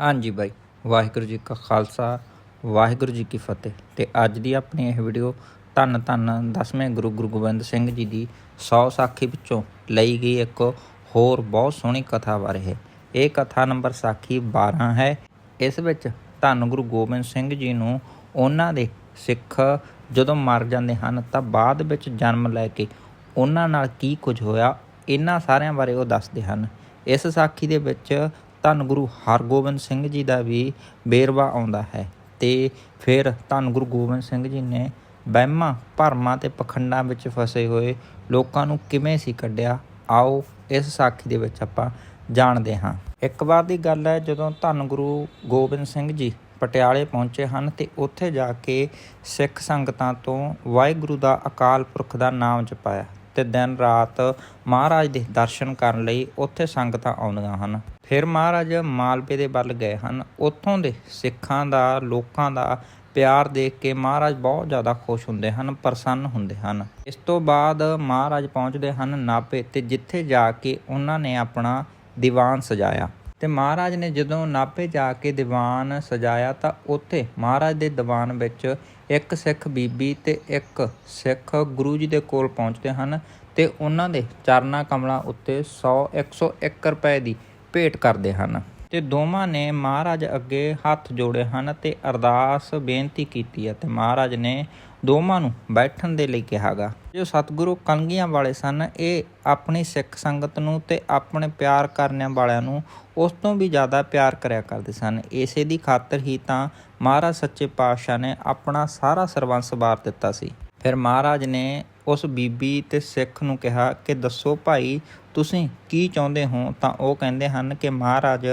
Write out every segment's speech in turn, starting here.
ਹਾਂਜੀ ਬਾਈ, ਵਾਹਿਗੁਰੂ ਜੀ ਕਾ ਖਾਲਸਾ, ਵਾਹਿਗੁਰੂ ਜੀ ਕੀ ਫਤਿਹ। ਤੇ ਅੱਜ ਦੀ ਆਪਣੀ ਇਹ ਵੀਡੀਓ ਧੰਨ ਧੰਨ ਦਸਵੇਂ ਗੁਰੂ ਗੁਰੂ ਗੋਬਿੰਦ ਸਿੰਘ ਜੀ ਦੀ 100 ਸਾਖੀ ਵਿੱਚੋਂ ਲਈ ਗਈ ਇੱਕ ਹੋਰ ਬਹੁਤ ਸੋਹਣੀ ਕਥਾ ਬਾਰੇ ਹੈ। ਇਹ ਕਥਾ ਨੰਬਰ ਸਾਖੀ 12 ਹੈ। ਇਸ ਵਿੱਚ ਧੰਨ ਗੁਰੂ ਗੋਬਿੰਦ ਸਿੰਘ ਜੀ ਨੂੰ ਉਹਨਾਂ ਦੇ ਸਿੱਖ ਜਦੋਂ ਮਰ ਜਾਂਦੇ ਹਨ ਤਾਂ ਬਾਅਦ ਵਿੱਚ ਜਨਮ ਲੈ ਕੇ ਉਹਨਾਂ ਨਾਲ ਕੀ ਕੁਝ ਹੋਇਆ, ਇਹਨਾਂ ਸਾਰਿਆਂ ਬਾਰੇ ਉਹ ਦੱਸਦੇ ਹਨ। ਇਸ ਸਾਖੀ ਦੇ ਵਿੱਚ ਧੰਨ ਗੁਰੂ ਹਰਗੋਬਿੰਦ ਸਿੰਘ ਜੀ ਦਾ ਵੀ ਬੇਰਵਾ ਆਉਂਦਾ ਹੈ ਤੇ ਫਿਰ ਧੰਨ ਗੁਰੂ ਗੋਬਿੰਦ ਸਿੰਘ ਜੀ ਨੇ ਵਹਿਮਾਂ, ਭਰਮਾਂ ਤੇ ਪਖੰਡਾਂ ਵਿੱਚ ਫਸੇ ਹੋਏ ਲੋਕਾਂ ਨੂੰ ਕਿਵੇਂ ਸੀ ਕੱਢਿਆ? ਆਓ ਇਸ ਸਾਖੀ ਦੇ ਵਿੱਚ ਆਪਾਂ ਜਾਣਦੇ ਹਾਂ। ਇੱਕ ਵਾਰ ਦੀ ਗੱਲ ਹੈ, ਜਦੋਂ ਧੰਨ ਗੁਰੂ ਗੋਬਿੰਦ ਸਿੰਘ ਜੀ ਪਟਿਆਲੇ ਪਹੁੰਚੇ ਹਨ ਤੇ ਉੱਥੇ ਜਾ ਕੇ ਸਿੱਖ ਸੰਗਤਾਂ ਤੋਂ ਵਾਹਿਗੁਰੂ ਦਾ ਅਕਾਲ ਪੁਰਖ ਦਾ ਨਾਮ ਜਪਾਇਆ। ਤੇ ਦਿਨ ਰਾਤ ਮਹਾਰਾਜ ਦੇ ਦਰਸ਼ਨ ਕਰਨ ਲਈ ਉੱਥੇ ਸੰਗਤਾਂ ਆਉਂਦੀਆਂ ਹਨ। ਫਿਰ ਮਹਾਰਾਜ ਮਾਲਵੇ ਦੇ ਵੱਲ ਗਏ ਹਨ। ਉੱਥੋਂ ਦੇ ਸਿੱਖਾਂ ਦਾ, ਲੋਕਾਂ ਦਾ ਪਿਆਰ ਦੇਖ ਕੇ ਮਹਾਰਾਜ ਬਹੁਤ ਜ਼ਿਆਦਾ ਖੁਸ਼ ਹੁੰਦੇ ਹਨ, ਪ੍ਰਸੰਨ ਹੁੰਦੇ ਹਨ। ਇਸ ਤੋਂ ਬਾਅਦ ਮਹਾਰਾਜ ਪਹੁੰਚਦੇ ਹਨ ਨਾਭੇ ਤੇ, ਜਿੱਥੇ ਜਾ ਕੇ ਉਹਨਾਂ ਨੇ ਆਪਣਾ ਦੀਵਾਨ ਸਜਾਇਆ। ਤੇ ਮਹਾਰਾਜ ਨੇ ਜਦੋਂ ਨਾਭੇ ਜਾ ਕੇ ਦੀਵਾਨ ਸਜਾਇਆ ਤਾਂ ਉੱਥੇ ਮਹਾਰਾਜ ਦੇ ਦੀਵਾਨ ਵਿੱਚ ਇੱਕ ਸਿੱਖ ਬੀਬੀ ਤੇ ਇੱਕ ਸਿੱਖ ਗੁਰੂ ਜੀ ਦੇ ਕੋਲ ਪਹੁੰਚਦੇ ਹਨ ਤੇ ਉਹਨਾਂ ਦੇ ਚਰਨਾ ਕਮਲਾਂ ਉੱਤੇ 100 101 ਰੁਪਏ ਦੀ ਭੇਟ ਕਰਦੇ ਹਨ। ਤੇ ਦੋਵਾਂ ਨੇ ਮਹਾਰਾਜ ਅੱਗੇ ਹੱਥ ਜੋੜੇ ਹਨ ਤੇ ਅਰਦਾਸ ਬੇਨਤੀ ਕੀਤੀ ਹੈ ਤੇ ਮਹਾਰਾਜ ਨੇ ਦੋਵਾਂ ਨੂੰ ਬੈਠਣ ਦੇ ਲਈ ਕਿਹਾਗਾ ਜੋ ਸਤਿਗੁਰੂ ਕਲਗੀਆਂ ਵਾਲੇ ਸਨ, ਇਹ ਆਪਣੀ ਸਿੱਖ ਸੰਗਤ ਨੂੰ ਤੇ ਆਪਣੇ ਪਿਆਰ ਕਰਨ ਵਾਲਿਆਂ ਨੂੰ ਉਸ ਤੋਂ ਵੀ ਜ਼ਿਆਦਾ ਪਿਆਰ ਕਰਿਆ ਕਰਦੇ ਸਨ। ਇਸੇ ਦੀ ਖਾਤਰ ਹੀ ਤਾਂ ਮਹਾਰਾਜ ਸੱਚੇ ਪਾਤਸ਼ਾਹ ਨੇ ਆਪਣਾ ਸਾਰਾ ਸਰਵੰਸ ਵਾਰ ਦਿੱਤਾ ਸੀ। ਫਿਰ ਮਹਾਰਾਜ ਨੇ ਉਸ ਬੀਬੀ ਤੇ ਸਿੱਖ ਨੂੰ ਕਿਹਾ ਕਿ ਦੱਸੋ ਭਾਈ, ਤੁਸੀਂ ਕੀ ਚਾਹੁੰਦੇ ਹੋ? ਤਾਂ ਉਹ ਕਹਿੰਦੇ ਹਨ ਕਿ ਮਹਾਰਾਜ,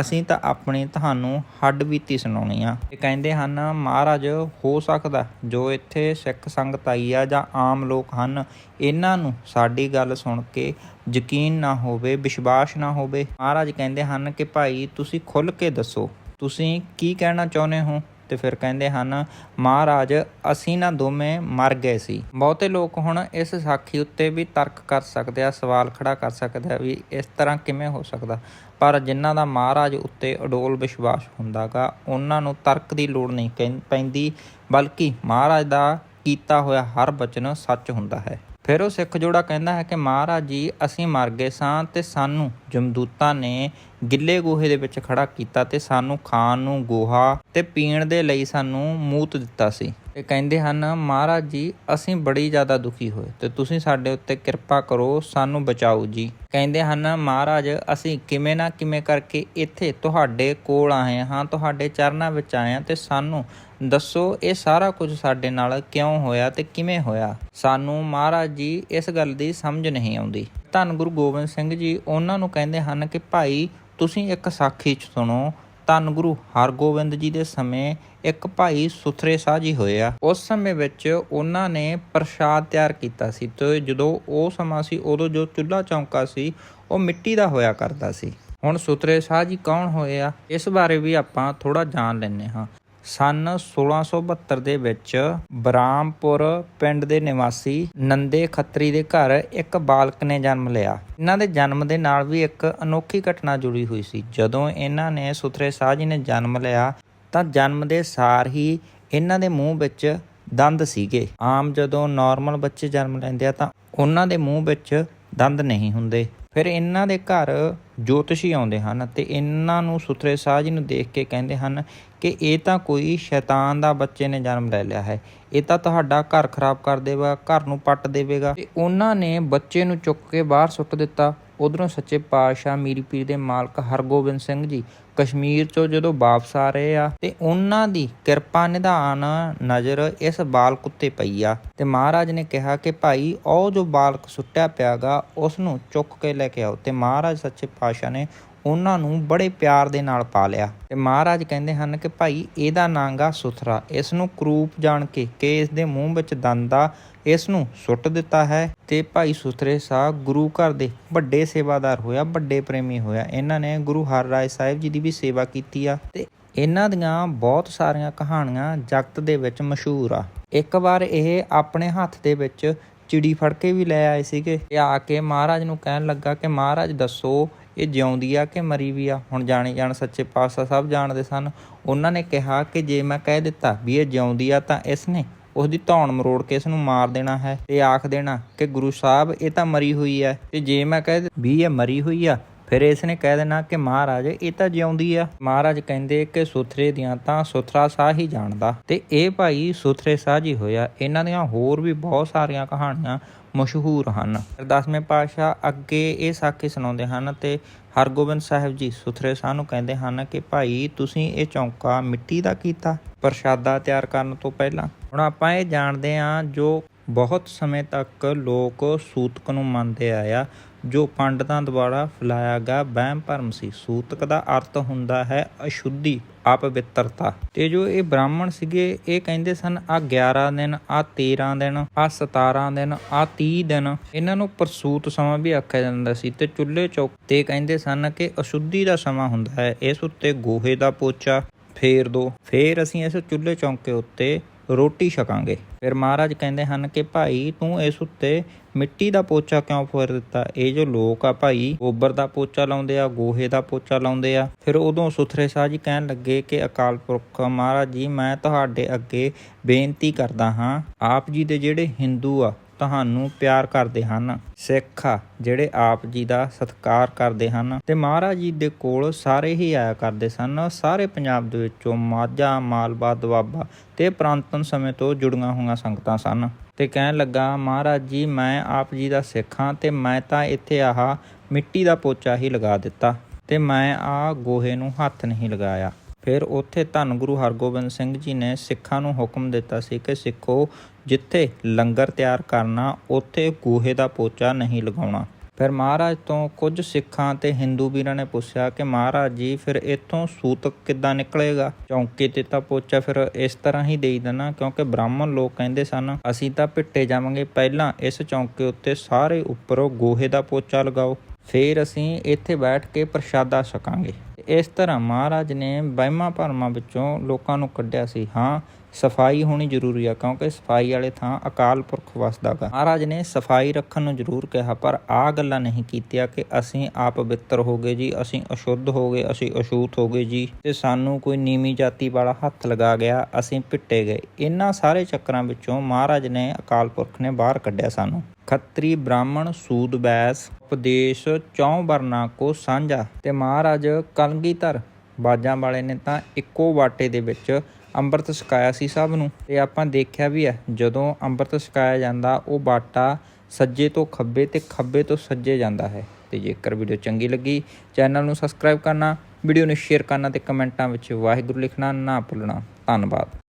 ਅਸੀਂ ਤਾਂ ਆਪਣੀ ਤੁਹਾਨੂੰ ਹੱਡ ਬੀਤੀ ਸੁਣਾਉਣੀ ਆ। ਇਹ ਕਹਿੰਦੇ ਹਨ, ਮਹਾਰਾਜ, ਹੋ ਸਕਦਾ ਜੋ ਇੱਥੇ ਸਿੱਖ ਸੰਗਤ ਆਈ ਆ ਜਾਂ ਆਮ ਲੋਕ ਹਨ, ਇਹਨਾਂ ਨੂੰ ਸਾਡੀ ਗੱਲ ਸੁਣ ਕੇ ਯਕੀਨ ਨਾ ਹੋਵੇ, ਵਿਸ਼ਵਾਸ ਨਾ ਹੋਵੇ। ਮਹਾਰਾਜ ਕਹਿੰਦੇ ਹਨ ਕਿ ਭਾਈ, ਤੁਸੀਂ ਖੁੱਲ ਕੇ ਦੱਸੋ। ਤੁਸੀਂ ਕੀ ਕਹਿਣਾ ਚਾਹੁੰਦੇ ਹੋ? ਤੇ ਫਿਰ ਕਹਿੰਦੇ ਹਨ, ਮਹਾਰਾਜ, ਅਸੀਂ ਨਾ ਦੋਵੇਂ ਮਰ ਗਏ ਸੀ। ਬਹੁਤੇ ਲੋਕ ਹੁਣ ਇਸ ਸਾਖੀ ਉੱਤੇ ਵੀ ਤਰਕ ਕਰ ਸਕਦੇ ਆ, ਸਵਾਲ ਖੜਾ ਕਰ ਸਕਦੇ ਆ ਵੀ ਇਸ ਤਰ੍ਹਾਂ ਕਿਵੇਂ ਹੋ ਸਕਦਾ? ਪਰ ਜਿਨ੍ਹਾਂ ਦਾ ਮਹਾਰਾਜ ਉੱਤੇ ਅਡੋਲ ਵਿਸ਼ਵਾਸ ਹੁੰਦਾਗਾ, ਉਹਨਾਂ ਨੂੰ ਤਰਕ ਦੀ ਲੋੜ ਨਹੀਂ ਕਹਿੰ- ਪੈਂਦੀ, ਬਲਕਿ ਮਹਾਰਾਜ ਦਾ ਕੀਤਾ ਹੋਇਆ ਹਰ ਬਚਨ ਸੱਚ ਹੁੰਦਾ ਹੈ। ਫਿਰ ਉਹ ਸਿੱਖ ਜੋੜਾ ਕਹਿੰਦਾ ਹੈ ਕਿ ਮਹਾਰਾਜ ਜੀ, ਅਸੀਂ ਮਰ ਗਏ ਸਾਂ ਤੇ ਸਾਨੂੰ ਜਮਦੂਤਾਂ ਨੇ ਗਿੱਲੇ ਗੋਹੇ ਦੇ ਵਿੱਚ ਖੜਾ ਕੀਤਾ ਤੇ ਸਾਨੂੰ ਖਾਣ ਨੂੰ ਗੋਹਾ ਤੇ ਪੀਣ ਦੇ ਲਈ ਸਾਨੂੰ ਮੂਤ ਦਿੱਤਾ ਸੀ। ਤੇ ਕਹਿੰਦੇ ਹਨ, ਮਹਾਰਾਜ ਜੀ, ਅਸੀਂ ਬੜੀ ਜ਼ਿਆਦਾ ਦੁਖੀ ਹੋਏ ਤੇ ਤੁਸੀਂ ਸਾਡੇ ਉੱਤੇ ਕਿਰਪਾ ਕਰੋ, ਸਾਨੂੰ ਬਚਾਓ ਜੀ। ਕਹਿੰਦੇ ਹਨ, ਮਹਾਰਾਜ, ਅਸੀਂ ਕਿਵੇਂ ਨਾ ਕਿਵੇਂ ਕਰਕੇ ਇੱਥੇ ਤੁਹਾਡੇ ਕੋਲ ਆਏ ਹਾਂ, ਤੁਹਾਡੇ ਚਰਨਾਂ ਵਿੱਚ ਆਏ ਹਾਂ ਤੇ ਸਾਨੂੰ ਦੱਸੋ ਇਹ ਸਾਰਾ ਕੁਝ ਸਾਡੇ ਨਾਲ ਕਿਉਂ ਹੋਇਆ ਤੇ ਕਿਵੇਂ ਹੋਇਆ? ਸਾਨੂੰ ਮਹਾਰਾਜ ਜੀ, ਇਸ ਗੱਲ ਦੀ ਸਮਝ ਨਹੀਂ ਆਉਂਦੀ। ਧੰਨ ਗੁਰੂ ਗੋਬਿੰਦ ਸਿੰਘ ਜੀ, ਉਹਨਾਂ ਨੂੰ ਕਹਿੰਦੇ ਹਨ ਕਿ, ਭਾਈ, ਤੁਸੀਂ ਇੱਕ ਸਾਖੀ ਚ ਸੁਣੋ ਧੰਨ ਗੁਰੂ ਹਰਗੋਬਿੰਦ ਜੀ ਦੇ ਸਮੇਂ ਇੱਕ ਭਾਈ ਸੁਥਰੇ ਸਾਹ ਜੀ ਹੋਏ ਆ। ਉਸ ਸਮੇਂ ਵਿੱਚ ਉਹਨਾਂ ਨੇ ਪ੍ਰਸ਼ਾਦ ਤਿਆਰ ਕੀਤਾ ਸੀ ਤੇ ਜਦੋਂ ਉਹ ਸਮਾਂ ਸੀ, ਉਦੋਂ ਜੋ ਚੁੱਲ੍ਹਾ ਚੌਂਕਾ ਸੀ, ਉਹ ਮਿੱਟੀ ਦਾ ਹੋਇਆ ਕਰਦਾ ਸੀ। ਹੁਣ ਸੁਥਰੇ ਸਾਹ ਜੀ ਕੌਣ ਹੋਏ ਆ, ਇਸ ਬਾਰੇ ਵੀ ਆਪਾਂ ਥੋੜਾ ਜਾਣ ਲੈਂਦੇ ਹਾਂ। ਸਨ 1672 ਦੇ ਵਿੱਚ ਬਰਾਮਪੁਰ ਪਿੰਡ ਦੇ ਨਿਵਾਸੀ ਨੰਦੇ ਖੱਤਰੀ ਦੇ ਘਰ ਇੱਕ ਬਾਲਕ ਨੇ ਜਨਮ ਲਿਆ। ਇਹਨਾਂ ਦੇ ਜਨਮ ਦੇ ਨਾਲ ਵੀ ਇੱਕ ਅਨੋਖੀ ਘਟਨਾ ਜੁੜੀ ਹੋਈ ਸੀ। ਜਦੋਂ ਇਹਨਾਂ ਨੇ ਸੁਥਰੇ ਸਾਹ ਜੀ ਨੇ ਜਨਮ ਲਿਆ, ਤਾਂ ਜਨਮ ਦੇ ਸਾਰ ਹੀ ਇਹਨਾਂ ਦੇ ਮੂੰਹ ਵਿੱਚ ਦੰਦ ਸੀਗੇ। ਆਮ ਜਦੋਂ ਨਾਰਮਲ ਬੱਚੇ ਜਨਮ ਲੈਂਦੇ ਆ, ਤਾਂ ਉਹਨਾਂ ਦੇ ਮੂੰਹ ਵਿੱਚ ਦੰਦ ਨਹੀਂ ਹੁੰਦੇ। ਫਿਰ ਇਹਨਾਂ ਦੇ ਘਰ ਜੋਤਸ਼ੀ ਆਉਂਦੇ ਹਨ ਤੇ ਇਹਨਾਂ ਨੂੰ ਸੁਥਰੇ ਸਾਹ ਜੀ ਨੂੰ ਦੇਖ ਕੇ ਕਹਿੰਦੇ ਹਨ ਕਿ ਇਹ ਤਾਂ ਕੋਈ ਸ਼ੈਤਾਨ ਦਾ ਬੱਚੇ ਨੇ ਜਨਮ ਲੈ ਲਿਆ ਹੈ। ਇਹ ਤਾਂ ਤੁਹਾਡਾ ਘਰ ਖਰਾਬ ਕਰ ਦੇਵੇਗਾ, ਘਰ ਨੂੰ ਪੱਟ ਦੇਵੇਗਾ। ਤੇ ਉਹਨਾਂ ਨੇ ਬੱਚੇ ਨੂੰ ਚੁੱਕ ਕੇ ਬਾਹਰ ਸੁੱਟ ਦਿੱਤਾ। ਉਧਰੋਂ ਸੱਚੇ ਪਾਤਸ਼ਾਹ ਮੀਰੀ ਪੀਰ ਦੇ ਮਾਲਕ ਹਰਗੋਬਿੰਦ ਸਿੰਘ ਜੀ ਕਸ਼ਮੀਰ ਚੋਂ ਜਦੋਂ ਵਾਪਸ ਆ ਰਹੇ ਆ, ਤੇ ਉਹਨਾਂ ਦੀ ਕਿਰਪਾ ਨਿਧਾਨ ਨਜ਼ਰ ਇਸ ਬਾਲਕ ਉੱਤੇ ਪਈ ਆ। ਤੇ ਮਹਾਰਾਜ ਨੇ ਕਿਹਾ ਕਿ ਭਾਈ, ਉਹ ਜੋ ਬਾਲਕ ਸੁੱਟਿਆ ਪਿਆਗਾ ਉਸ ਨੂੰ ਚੁੱਕ ਕੇ ਲੈ ਕੇ ਆਓ। ਤੇ ਮਹਾਰਾਜ ਸੱਚੇ ਪਾਤਸ਼ਾਹ ਨੇ ਉਹਨਾਂ ਨੂੰ ਬੜੇ ਪਿਆਰ ਦੇ ਨਾਲ ਪਾਲਿਆ ਤੇ ਮਹਾਰਾਜ ਕਹਿੰਦੇ ਹਨ ਕਿ ਭਾਈ, ਇਹਦਾ ਨਾਂਗਾ ਸੁਥਰਾ ਇਸ ਨੂੰ ਕਰੂਪ ਜਾਣ ਕੇ ਕਿ ਇਸ ਦੇ ਮੂੰਹ ਵਿੱਚ ਦੰਦ ਆ ਇਸ ਨੂੰ ਸੁੱਟ ਦਿੱਤਾ ਹੈ। ਤੇ ਭਾਈ ਸੁਥਰੇ ਸਾਹ ਗੁਰੂ ਘਰ ਦੇ ਵੱਡੇ ਸੇਵਾਦਾਰ ਹੋਇਆ, ਵੱਡੇ ਪ੍ਰੇਮੀ ਹੋਇਆ। ਇਹਨਾਂ ਨੇ ਗੁਰੂ ਹਰ ਹਰਰਾਏ ਸਾਹਿਬ ਜੀ ਦੀ ਵੀ ਸੇਵਾ ਕੀਤੀ ਆ। ਤੇ ਇਹਨਾਂ ਦੀਆਂ ਬਹੁਤ ਸਾਰੀਆਂ ਕਹਾਣੀਆਂ ਜਗਤ ਦੇ ਵਿੱਚ ਮਸ਼ਹੂਰ ਆ। ਇੱਕ ਵਾਰ ਇਹ ਆਪਣੇ ਹੱਥ ਦੇ ਵਿੱਚ ਚਿੜੀ ਫੜ ਕੇ ਵੀ ਲੈ ਆਏ ਸੀਗੇ। ਤੇ ਆ ਕੇ ਮਹਾਰਾਜ ਨੂੰ ਕਹਿਣ ਲੱਗਾ ਕਿ ਮਹਾਰਾਜ ਦੱਸੋ ਇਹ ਜਿਉਂਦੀ ਆ ਕਿ ਮਰੀ ਵੀ ਆ? ਹੁਣ ਜਾਣੇ ਜਾਣ ਸੱਚੇ ਪਾਤਸ਼ਾਹ ਸਭ ਜਾਣਦੇ ਸਨ। ਉਹਨਾਂ ਨੇ ਕਿਹਾ ਕਿ ਜੇ ਮੈਂ ਕਹਿ ਦਿੱਤਾ ਵੀ ਇਹ ਜਿਉਂਦੀ ਆ ਤਾਂ ਇਸ ਨੇ ਉਸ ਦੀ ਧੌਣ ਮਰੋੜ ਕੇ ਇਸ ਨੂੰ ਮਾਰ ਦੇਣਾ ਹੈ ਤੇ ਆਖ ਦੇਣਾ ਕਿ ਗੁਰੂ ਸਾਹਿਬ, ਇਹ ਤਾਂ ਮਰੀ ਹੋਈ ਹੈ। ਤੇ ਜੇ ਮੈਂ ਕਹਿ ਵੀ ਇਹ ਮਰੀ ਹੋਈ ਆ ਫਿਰ ਇਸ ਨੇ ਕਹਿ ਦੇਣਾ ਕਿ ਮਹਾਰਾਜ, ਇਹ ਤਾਂ ਜਿਉਂਦੀ ਆ। ਮਹਾਰਾਜ ਕਹਿੰਦੇ ਕਿ ਸੁਥਰੇ ਦੀਆਂ ਤਾਂ ਸੁਥਰਾ ਸਾਹ ਹੀ ਜਾਣਦਾ। ਤੇ ਇਹ ਭਾਈ ਸੁਥਰੇ ਸਾਹ ਜੀ ਹੋਇਆ। ਇਹਨਾਂ ਦੀਆਂ ਹੋਰ ਵੀ ਬਹੁਤ ਸਾਰੀਆਂ ਕਹਾਣੀਆਂ ਮਸ਼ਹੂਰ ਹਨ। ਫਿਰ ਦਸਵੇਂ ਪਾਤਸ਼ਾਹ ਅੱਗੇ ਇਹ ਸਾਖੀ ਸੁਣਾਉਂਦੇ ਹਨ ਤੇ ਹਰਗੋਬਿੰਦ ਸਾਹਿਬ ਜੀ ਸੁਥਰੇ ਸਾਹ ਨੂੰ ਕਹਿੰਦੇ ਹਨ ਕਿ ਭਾਈ, ਤੁਸੀਂ ਇਹ ਚੌਂਕਾ ਮਿੱਟੀ ਦਾ ਕੀਤਾ, ਪ੍ਰਸ਼ਾਦਾ ਤਿਆਰ ਕਰਨ ਤੋਂ ਪਹਿਲਾਂ। ਹੁਣ ਆਪਾਂ ਇਹ ਜਾਣਦੇ ਹਾਂ ਜੋ ਬਹੁਤ ਸਮੇਂ ਤੱਕ ਲੋਕ ਸੂਤਕ ਨੂੰ ਮੰਨਦੇ ਆਇਆ ਜੋ ਪੰਡਤਾਂ ਦੁਆਰਾ ਫੈਲਾਇਆ ਗਿਆ ਵਹਿਮ ਭਰਮ ਸੀ। ਸੂਤਕ ਦਾ ਅਰਥ ਹੁੰਦਾ ਹੈ ਅਸ਼ੁੱਧੀ, ਅਪਵਿੱਤਰਤਾ। ਤੇ ਜੋ ਇਹ ਬ੍ਰਾਹਮਣ ਸੀਗੇ, ਇਹ ਕਹਿੰਦੇ ਸਨ ਆ 11 ਦਿਨ ਆ 13 ਦਿਨ ਆ 17 ਦਿਨ ਆ 30 ਦਿਨ। ਇਹਨਾਂ ਨੂੰ ਪ੍ਰਸੂਤ ਸਮਾਂ ਵੀ ਆਖਿਆ ਜਾਂਦਾ ਸੀ ਤੇ ਚੁੱਲ੍ਹੇ ਚੌਕ ਤੇ ਕਹਿੰਦੇ ਸਨ ਕਿ ਅਸ਼ੁੱਧੀ ਦਾ ਸਮਾਂ ਹੁੰਦਾ ਹੈ। ਇਸ ਉੱਤੇ ਗੋਹੇ ਦਾ ਪੋਚਾ ਫੇਰ ਦੋ। ਫੇਰ ਅਸੀਂ ਇਸ ਚੁੱਲ੍ਹੇ ਚੌਂਕੇ ਉੱਤੇ ਰੋਟੀ ਛਕਾਂਗੇ। ਫਿਰ ਮਹਾਰਾਜ ਕਹਿੰਦੇ ਹਨ ਕਿ ਭਾਈ ਤੂੰ ਇਸ ਉੱਤੇ ਮਿੱਟੀ ਦਾ ਪੋਚਾ ਕਿਉਂ ਫੇਰ ਦਿੱਤਾ? ਇਹ ਜੋ ਲੋਕ ਆ ਭਾਈ, ਗੋਬਰ ਦਾ ਪੋਚਾ ਲਾਉਂਦੇ ਆ, ਗੋਹੇ ਦਾ ਪੋਚਾ ਲਾਉਂਦੇ ਆ। ਫਿਰ ਉਦੋਂ ਸੁਥਰੇ ਸਾਹ ਜੀ ਕਹਿਣ ਲੱਗੇ ਕਿ ਅਕਾਲ ਪੁਰਖ, ਮਹਾਰਾਜ ਜੀ, ਮੈਂ ਤੁਹਾਡੇ ਅੱਗੇ ਬੇਨਤੀ ਕਰਦਾ ਹਾਂ। ਆਪ ਜੀ ਦੇ ਜਿਹੜੇ ਹਿੰਦੂ ਆ ਤੁਹਾਨੂੰ ਪਿਆਰ ਕਰਦੇ ਹਨ। ਸਿੱਖ ਜਿਹੜੇ ਆਪ ਜੀ ਦਾ ਸਤਿਕਾਰ ਕਰਦੇ ਹਨ ਤੇ ਮਹਾਰਾਜ ਜੀ ਦੇ ਕੋਲ ਸਾਰੇ ਹੀ ਆਇਆ ਕਰਦੇ ਸਨ। ਸਾਰੇ ਪੰਜਾਬ ਦੇ ਵਿੱਚੋਂ ਮਾਝਾ, ਮਾਲਵਾ, ਦੁਆਬਾ ਤੇ ਪ੍ਰਾਂਤਨ ਸਮੇਂ ਤੋਂ ਜੁੜੀਆਂ ਹੋਈਆਂ ਸੰਗਤਾਂ ਸਨ। ਤੇ ਕਹਿਣ ਲੱਗਾ, ਮਹਾਰਾਜ ਜੀ, ਮੈਂ ਆਪ ਜੀ ਦਾ ਸਿੱਖ ਹਾਂ ਤੇ ਮੈਂ ਤਾਂ ਇੱਥੇ ਆਹ ਮਿੱਟੀ ਦਾ ਪੋਚਾ ਹੀ ਲਗਾ ਦਿੱਤਾ ਤੇ ਮੈਂ ਆ ਗੋਹੇ ਨੂੰ ਹੱਥ ਨਹੀਂ ਲਗਾਇਆ। ਫਿਰ ਉੱਥੇ ਧੰਨ ਗੁਰੂ ਹਰਗੋਬਿੰਦ ਸਿੰਘ ਜੀ ਨੇ ਸਿੱਖਾਂ ਨੂੰ ਹੁਕਮ ਦਿੱਤਾ ਸੀ ਕਿ ਸਿੱਖੋ, ਜਿੱਥੇ ਲੰਗਰ ਤਿਆਰ ਕਰਨਾ, ਉੱਥੇ ਗੋਹੇ ਦਾ ਪੋਚਾ ਨਹੀਂ ਲਗਾਉਣਾ। ਫਿਰ ਮਹਾਰਾਜ ਤੋਂ ਕੁਝ ਸਿੱਖਾਂ ਤੇ ਹਿੰਦੂ ਵੀਰਾਂ ਨੇ ਪੁੱਛਿਆ ਕਿ ਮਹਾਰਾਜ ਜੀ, ਫਿਰ ਇੱਥੋਂ ਸੂਤਕ ਕਿੱਦਾਂ ਨਿਕਲੇਗਾ? ਚੌਂਕੇ ਤੇ ਤਾਂ ਪੋਚਾ ਫਿਰ ਇਸ ਤਰ੍ਹਾਂ ਹੀ ਦੇਈ ਦੇਣਾ, ਕਿਉਂਕਿ ਬ੍ਰਾਹਮਣ ਲੋਕ ਕਹਿੰਦੇ ਸਨ, ਅਸੀਂ ਤਾਂ ਪਿੱਟੇ ਜਾਵਾਂਗੇ, ਪਹਿਲਾਂ ਇਸ ਚੌਂਕੇ ਉੱਤੇ ਸਾਰੇ ਉੱਪਰੋਂ ਗੋਹੇ ਦਾ ਪੋਚਾ ਲਗਾਓ। ਫਿਰ ਅਸੀਂ ਇੱਥੇ ਬੈਠ ਕੇ ਪ੍ਰਸ਼ਾਦਾ ਛਕਾਂਗੇ। ਇਸ ਤਰ੍ਹਾਂ ਮਹਾਰਾਜ ਨੇ ਵਹਿਮਾਂ ਭਰਮਾਂ ਵਿੱਚੋਂ ਲੋਕਾਂ ਨੂੰ ਕੱਢਿਆ ਸੀ। ਹਾਂ ਸਫ਼ਾਈ ਹੋਣੀ ਜ਼ਰੂਰੀ ਆ, ਕਿਉਂਕਿ ਸਫ਼ਾਈ ਵਾਲੇ ਥਾਂ ਅਕਾਲ ਪੁਰਖ ਵਸਦਾ ਗਾ। ਮਹਾਰਾਜ ਨੇ ਸਫ਼ਾਈ ਰੱਖਣ ਨੂੰ ਜ਼ਰੂਰ ਕਿਹਾ, ਪਰ ਆ ਗੱਲਾਂ ਨਹੀਂ ਕੀਤੀਆਂ ਕਿ ਅਸੀਂ ਆਪ ਬਿੱਤਰ ਹੋ ਗਏ ਜੀ, ਅਸੀਂ ਅਸ਼ੁੱਧ ਹੋ ਗਏ, ਅਸੀਂ ਅਸ਼ੂਤ ਹੋ ਗਏ ਜੀ, ਤੇ ਸਾਨੂੰ ਕੋਈ ਨੀਵੀਂ ਜਾਤੀ ਵਾਲਾ ਹੱਥ ਲਗਾ ਗਿਆ, ਅਸੀਂ ਪਿੱਟੇ ਗਏ। ਇਹਨਾਂ ਸਾਰੇ ਚੱਕਰਾਂ ਵਿੱਚੋਂ ਮਹਾਰਾਜ ਨੇ ਅਕਾਲ ਪੁਰਖ ਨੇ ਬਾਹਰ ਕੱਢਿਆ ਸਾਨੂੰ। ਖੱਤਰੀ ਬ੍ਰਾਹਮਣ ਸੂਦ ਬੈਸ ਉਪਦੇਸ਼ ਚੌਂ ਵਰਨਾ ਕੋ ਸਾਂਝਾ, ਤੇ ਮਹਾਰਾਜ ਕਲਗੀਧਰ ਬਾਜਾਂ ਵਾਲੇ ਨੇ ਤਾਂ ਇੱਕੋ ਵਾਟੇ ਦੇ ਵਿੱਚ ਅੰਮ੍ਰਿਤ ਛਕਾਇਆ ਸੀ ਸਭ ਨੂੰ। ਤੇ ਆਪਾਂ ਦੇਖਿਆ ਵੀ ਹੈ, ਜਦੋਂ ਅੰਮ੍ਰਿਤ ਛਕਾਇਆ ਜਾਂਦਾ, ਉਹ ਬਾਟਾ ਸੱਜੇ ਤੋਂ ਖੱਬੇ ਤੇ ਖੱਬੇ ਤੋਂ ਸੱਜੇ ਜਾਂਦਾ ਹੈ। ਤੇ ਜੇਕਰ ਵੀਡੀਓ ਚੰਗੀ ਲੱਗੀ, ਚੈਨਲ ਨੂੰ ਸਬਸਕ੍ਰਾਈਬ ਕਰਨਾ, ਵੀਡੀਓ ਨੂੰ ਸ਼ੇਅਰ ਕਰਨਾ ਤੇ ਕਮੈਂਟਾਂ ਵਿੱਚ ਵਾਹਿਗੁਰੂ ਲਿਖਣਾ ਨਾ ਭੁੱਲਣਾ। ਧੰਨਵਾਦ।